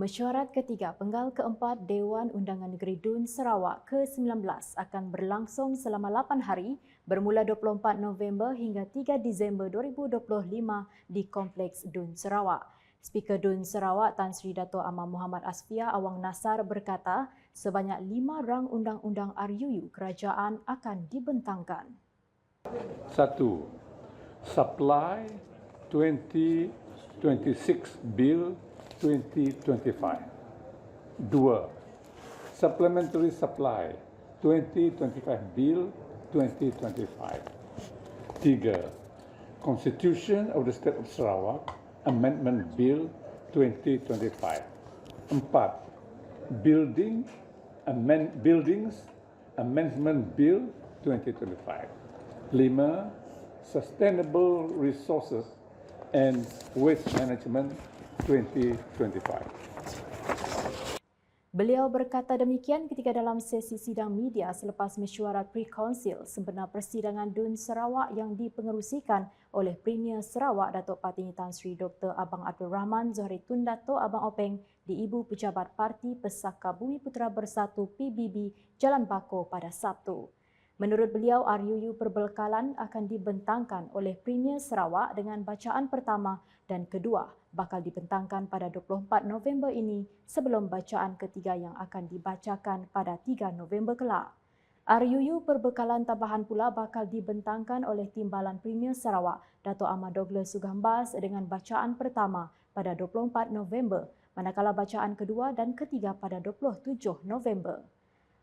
Mesyuarat ketiga penggal keempat Dewan Undangan Negeri Dun Sarawak ke-19 akan berlangsung selama 8 hari bermula 24 November hingga 3 Disember 2025 di Kompleks Dun Sarawak. Speaker Dun Sarawak Tan Sri Dato' Amar Muhammad Asfia Awang Nasar berkata sebanyak lima rang undang-undang RUU kerajaan akan dibentangkan. Satu, Supply 2026 Bill 2025. Dua, Supplementary Supply 2025 Bill 2025. Tiga, Constitution of the State of Sarawak Amendment Bill 2025. Empat, Building Amend, Buildings Amendment Bill 2025. Lima, Sustainable Resources and Waste Management 2025. Beliau berkata demikian ketika dalam sesi sidang media selepas mesyuarat pre-konsil sempena persidangan Dun Sarawak yang dipengerusikan oleh Premier Sarawak Datuk Patini Tan Sri Dr. Abang Abdul Rahman Zohri Tun Dato' Abang Openg di Ibu Pejabat Parti Pesaka Bumi Putera Bersatu PBB Jalan Bako pada Sabtu. Menurut beliau, RUU perbekalan akan dibentangkan oleh Premier Sarawak dengan bacaan pertama dan kedua bakal dibentangkan pada 24 November ini sebelum bacaan ketiga yang akan dibacakan pada 3 November kelak. RUU perbekalan tambahan pula bakal dibentangkan oleh Timbalan Premier Sarawak, Dato' Ahmad Douglas Sugambas dengan bacaan pertama pada 24 November, manakala bacaan kedua dan ketiga pada 27 November.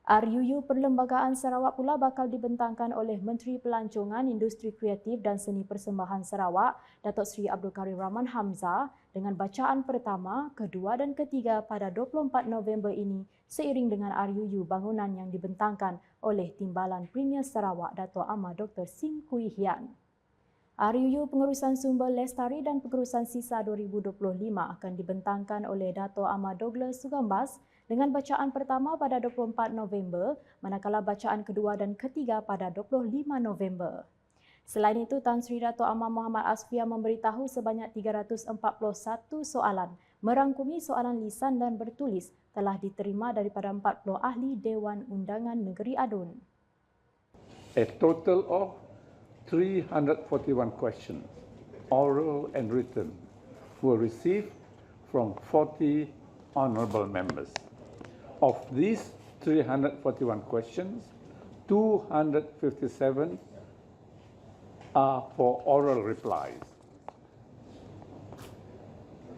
RUU Perlembagaan Sarawak pula bakal dibentangkan oleh Menteri Pelancongan Industri Kreatif dan Seni Persembahan Sarawak, Datuk Seri Abdul Karim Rahman Hamzah dengan bacaan pertama, kedua dan ketiga pada 24 November ini seiring dengan RUU bangunan yang dibentangkan oleh Timbalan Premier Sarawak, Datuk Ahmad Dr. Sim Hui Hian. RUU Pengurusan Sumber Lestari dan Pengurusan Sisa 2025 akan dibentangkan oleh Dato' Ahmad Douglas Sugambas dengan bacaan pertama pada 24 November manakala bacaan kedua dan ketiga pada 25 November. Selain itu, Tan Sri Dato' Amar Muhammad Asfia memberitahu sebanyak 341 soalan merangkumi soalan lisan dan bertulis telah diterima daripada 40 ahli Dewan Undangan Negeri Adun. A total of 341 questions, oral and written, were received from 40 honorable members. Of these 341 questions, 257 are for oral replies.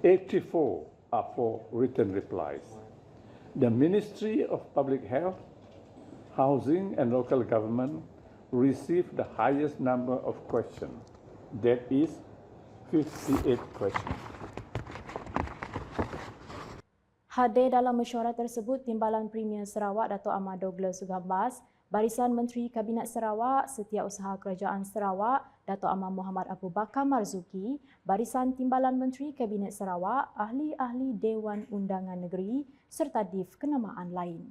84 are for written replies. The Ministry of Public Health, Housing and Local Government received the highest number of questions. That is 58 questions. Hadir dalam mesyuarat tersebut Timbalan Premier Sarawak Dato' Ahmad Douglas Sugambas, Barisan Menteri Kabinet Sarawak, Setiausaha Kerajaan Sarawak, Dato' Ahmad Muhammad Abu Bakar Marzuki, Barisan Timbalan Menteri Kabinet Sarawak, ahli-ahli Dewan Undangan Negeri serta DIF kenamaan lain.